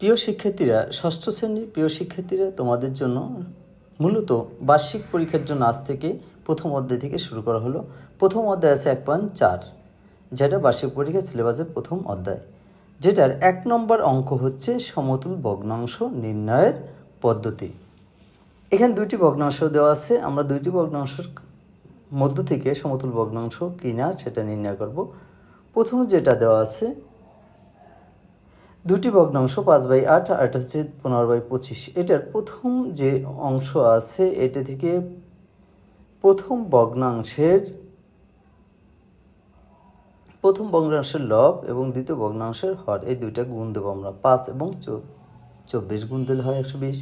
প্রিয় শিক্ষার্থীরা, ষষ্ঠ শ্রেণির প্রিয় শিক্ষার্থীরা, তোমাদের জন্য মূলত বার্ষিক পরীক্ষার জন্য আজ থেকে প্রথম অধ্যায় থেকে শুরু করা হলো। প্রথম অধ্যায় আছে এক পয়েন্ট চার, যেটা বার্ষিক পরীক্ষার সিলেবাসের প্রথম অধ্যায়, যেটার এক নম্বর অঙ্ক হচ্ছে সমতুল ভগ্নাংশ নির্ণয়ের পদ্ধতি। এখানে দুইটি ভগ্নাংশ দেওয়া আছে। আমরা দুইটি ভগ্নাংশের মধ্য থেকে সমতুল ভগ্নাংশ কিনা সেটা নির্ণয় করব। প্রথম যেটা দেওয়া আছে দুটি ভগ্নাংশ, পাঁচ বাই আট, আর এটা হচ্ছে পনেরো বাই পঁচিশ। এটার প্রথম যে অংশ আছে, এটা থেকে প্রথম ভগ্নাংশের প্রথম ভগ্নাংশের লব এবং দ্বিতীয় ভগ্নাংশের হর, এই দুইটা গুণ দেবো আমরা। পাঁচ এবং চব্বিশ গুণ দিলে হয় একশো বিশ।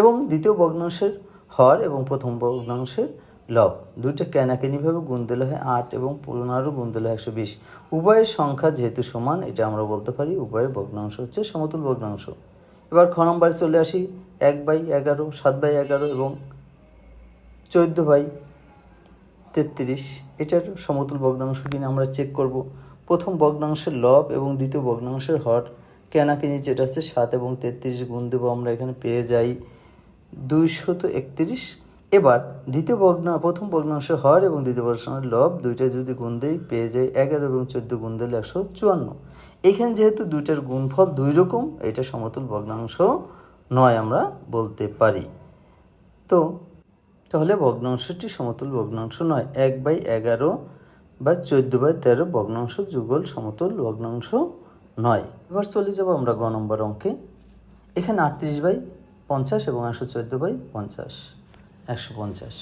এবং দ্বিতীয় ভগ্নাংশের হর এবং প্রথম ভগ্নাংশের লব, দুইটা কেনাকেনিভাবে গুণ দিলে হয় আট এবং পনেরো গুণ দিলে একশো বিশ। উভয়ের সংখ্যা যেহেতু সমান, এটা আমরা বলতে পারি, উভয়ের ভগ্নাংশ হচ্ছে সমতুল ভগ্নাংশ। এবার খ নম্বরে চলে আসি, এক বাই এগারো, সাত বাই এগারো এবং চোদ্দ বাই তেত্রিশ। এটার সমতুল ভগ্নাংশ কিনা আমরা চেক করব। প্রথম ভগ্নাংশের লব এবং দ্বিতীয় ভগ্নাংশের হর কেনাকিনি যেটা হচ্ছে সাত এবং তেত্রিশ গুণ দেবো আমরা এখানে পেয়ে যাই দুইশত একত্রিশ এবার দ্বিতীয় ভগ্না প্রথম ভগ্নাংশের হর এবং দ্বিতীয় ভগ্নাংশের লব। দুইটা যদি গুণ দেই, পেয়ে যাই এগারো এবং চোদ্দ গুণ দিলে একশো চুয়ান্ন। এখানে যেহেতু দুইটার গুণফল দুই রকম, এটা সমতুল ভগ্নাংশ নয় আমরা বলতে পারি। তো, তাহলে ভগ্নাংশটি সমতুল ভগ্নাংশ নয়। এক বাই এগারো বা চোদ্দ বাই তেরো ভগ্নাংশ যুগল সমতুল ভগ্নাংশ নয়। এবার চলে যাব আমরা গ নম্বর অঙ্কে। এখানে আটত্রিশ বাই পঞ্চাশ এবং একশো চোদ্দ বাই পঞ্চাশ। একশো পঞ্চাশ।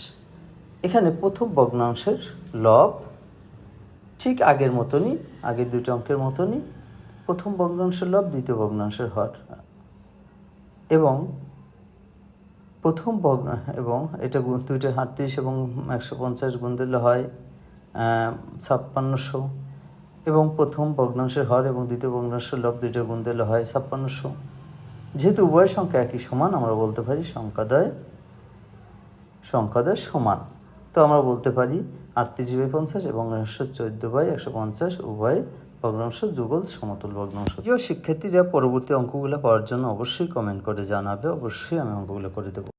এখানে প্রথম ভগ্নাংশের লব ঠিক আগের মতনই আগের দুটো অঙ্কের মতনই, প্রথম ভগ্নাংশের লব, দ্বিতীয় ভগ্নাংশের হর। এবং প্রথম ভগ্ন, এবং এটা দুইটা আটত্রিশ এবং একশো পঞ্চাশ গুণ দিলে হয় ছাপ্পান্নশো। এবং প্রথম ভগ্নাংশের হর এবং দ্বিতীয় ভগ্নাংশের লব দুইটা গুণ দিলে হয় ছাপ্পান্নশো। যেহেতু উভয় সংখ্যা একই সমান, আমরা বলতে পারি সংখ্যাদয় সংখ্যাদয় সমান। তো আমরা বলতে পারি আটত্রিশ বাই পঞ্চাশ এবং একশো চোদ্দ বাই একশো পঞ্চাশ উভয় ভগ্নাংশ যুগল সমতল ভগ্নাংশ। প্রিয় শিক্ষার্থীরা পরবর্তী অঙ্কগুলো পাওয়ার জন্য অবশ্যই কমেন্ট করে জানাবে। অবশ্যই আমি অঙ্কগুলো করে দেবো।